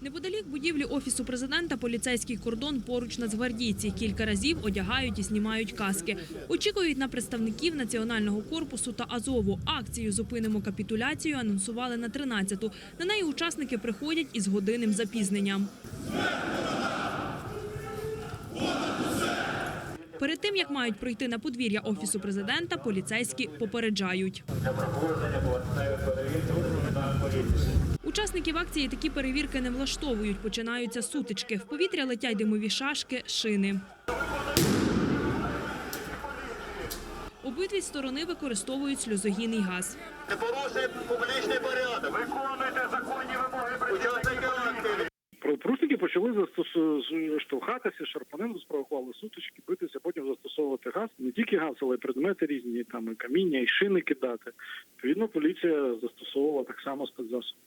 Неподалік будівлі офісу президента поліцейський кордон поруч нацгвардійці. Кілька разів одягають і знімають каски. Очікують на представників національного корпусу та Азову. Акцію зупинимо капітуляцію анонсували на 13-ту. На неї учасники приходять із годинним запізненням. Перед тим як мають пройти на подвір'я офісу президента, поліцейські попереджають. Учасників акції такі перевірки не влаштовують. Починаються сутички. В повітря летять димові шашки, шини. Обидві сторони використовують сльозогінний газ. Не порушує публічний порядок. Виконуйте законні вимоги Учасники акції. Правопорушники почали застосу- штовхатися, шарпанину спровокували сутички, битися, потім застосовувати газ. Не тільки газ, але й предмети різні, там і каміння, і шини кидати. Відповідно, поліція застосовувала так само спецзасоби.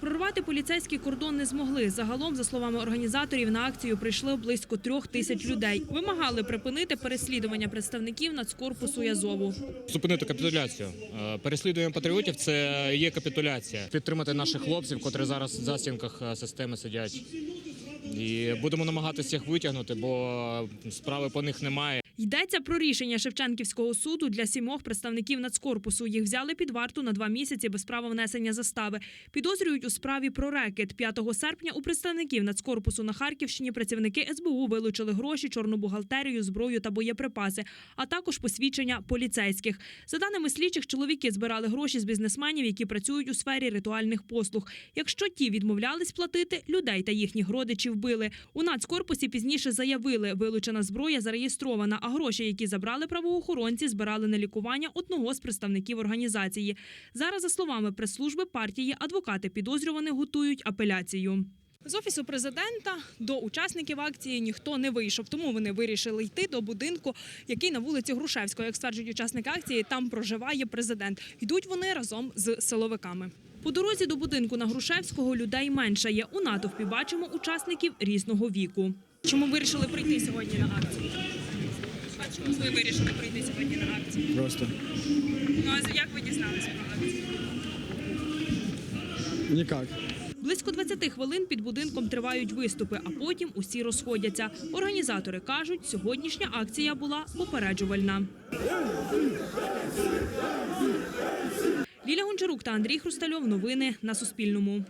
Прорвати поліцейський кордон не змогли. Загалом, за словами організаторів, на акцію прийшли близько трьох тисяч людей. Вимагали припинити переслідування представників Нацкорпусу Язову. Зупинити капітуляцію. Е, Переслідуємо патріотів це є капітуляція. Підтримати наших хлопців, котрі зараз в застінках е, системи сидять. І будемо намагатися їх витягнути, бо справи по них немає. Йдеться про рішення Шевченківського суду для сімох представників Нацкорпусу. Їх взяли під варту на два місяці без права внесення застави. Підозрюють у справі про рекет. 5 серпня у представників Нацкорпусу на Харківщині працівники СБУ вилучили гроші, чорну бухгалтерію, зброю та боєприпаси, а також посвідчення поліцейських. За даними слідчих, чоловіки збирали гроші з бізнесменів, які працюють у сфері ритуальних послуг. Якщо ті відмовлялись платити, людей та їхніх родичів били. У Нацкорпусі пізніше заявили, вилучена зброя зареєстрована, гроші, які забрали правоохоронці, збирали на лікування одного з представників організації. Зараз, за словами прес-служби партії, адвокати підозрюваних готують апеляцію. З офісу президента до учасників акції ніхто не вийшов, тому вони вирішили йти до будинку, який на вулиці Грушевського. Як стверджують учасники акції, там проживає президент. Йдуть вони разом з силовиками. По дорозі до будинку на Грушевського людей менше є. У натовпі бачимо учасників різного віку. Чому вирішили прийти сьогодні на акцію? А чому ви вирішили прийти сьогодні на акцію? Просто Ну а як ви дізналися про акцію? никак. Близько 20 хвилин під будинком тривають виступи, а потім усі розходяться. Організатори кажуть, сьогоднішня акція була попереджувальна. Ліля Гончарук та Андрій Хрустальов. Новини на Суспільному.